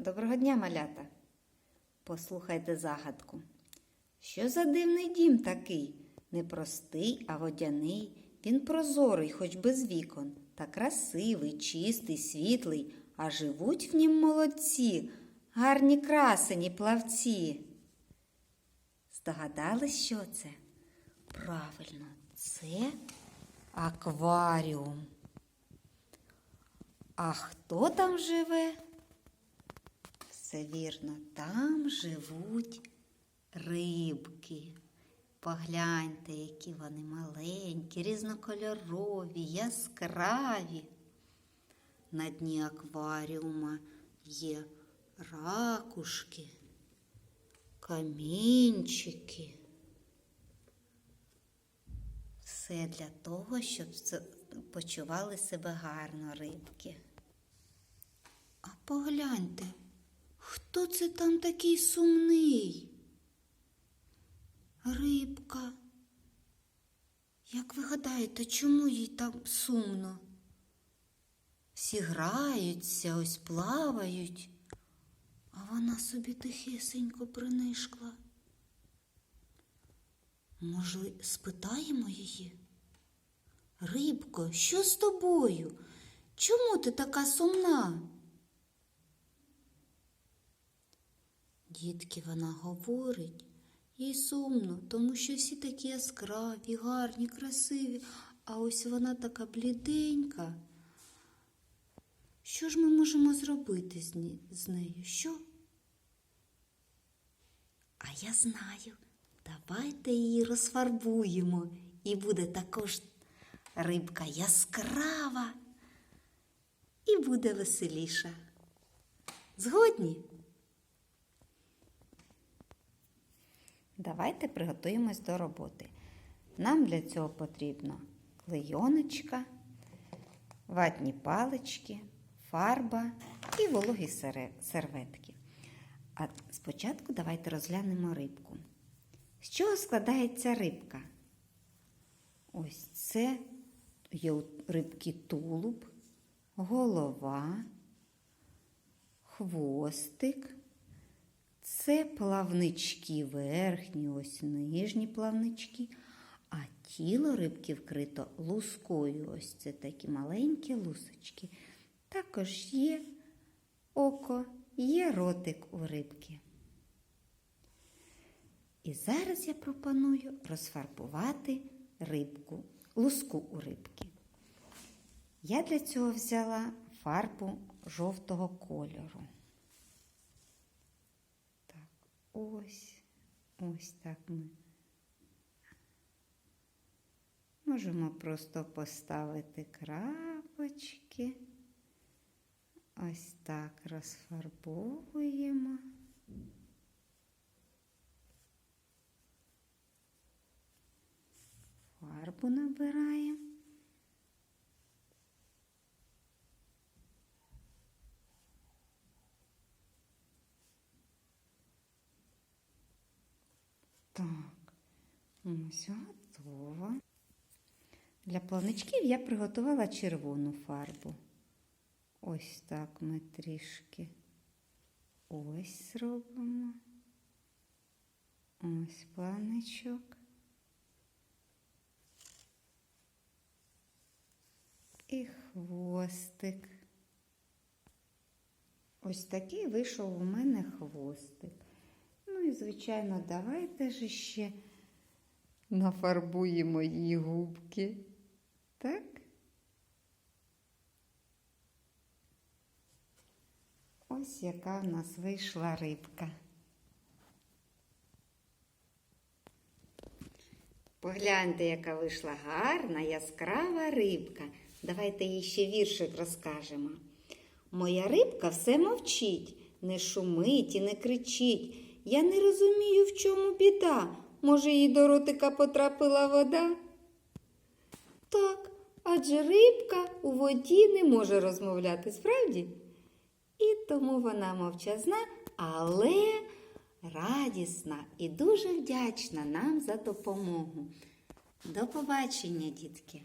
Доброго дня, малята. Послухайте загадку. Що за дивний дім такий? Не простий, а водяний. Він прозорий, хоч без вікон, та красивий, чистий, світлий, а живуть в нім молодці, гарні красені плавці. Здогадались, що це? Правильно, це акваріум. А хто там живе? Все вірно, там живуть рибки. Погляньте, які вони маленькі, різнокольорові, яскраві. На дні акваріума є ракушки, камінчики. Все для того, щоб почували себе гарно рибки. А погляньте, хто це там такий сумний? Рибка. Як ви гадаєте, чому їй так сумно? Всі граються, ось плавають, а вона собі тихесенько принишкла. Може, спитаємо її? Рибко, що з тобою? Чому ти така сумна? Дітки, вона говорить, їй сумно, тому що всі такі яскраві, гарні, красиві, а ось вона така бліденька. Що ж ми можемо зробити з, нею? Що? А я знаю. Давайте її розфарбуємо, і буде також рибка яскрава і буде веселіша. Згодні? Давайте приготуємось до роботи. Нам для цього потрібно клейоночка, ватні палички, фарба і вологі серветки. А спочатку давайте розглянемо рибку. З чого складається рибка? Ось це є у рибки тулуб, голова, хвостик. Це плавнички верхні, ось нижні плавнички, а тіло рибки вкрито лускою. Ось це такі маленькі лусочки. Також є око, є ротик у рибки. І зараз я пропоную розфарбувати рибку, луску у рибки. Я для цього взяла фарбу жовтого кольору. Так, ось, ось так ми. Можемо просто поставити крапочки. Ось так розфарбовуємо. Фарбу набираємо. Так, ось готово. Для плавничків я приготувала червону фарбу. Ось так ми трішки ось зробимо. Ось плавничок. І хвостик. Ось такий вийшов у мене хвостик. І, звичайно, давайте ж ще нафарбуємо її губки. Так? Ось яка в нас вийшла рибка. Погляньте, яка вийшла гарна, яскрава рибка. Давайте їй ще віршик розкажемо. Моя рибка все мовчить, не шумить і не кричить. Я не розумію, в чому біда. Може, їй до ротика потрапила вода? Так, адже рибка у воді не може розмовляти, справді? І тому вона мовчазна, але радісна і дуже вдячна нам за допомогу. До побачення, дітки!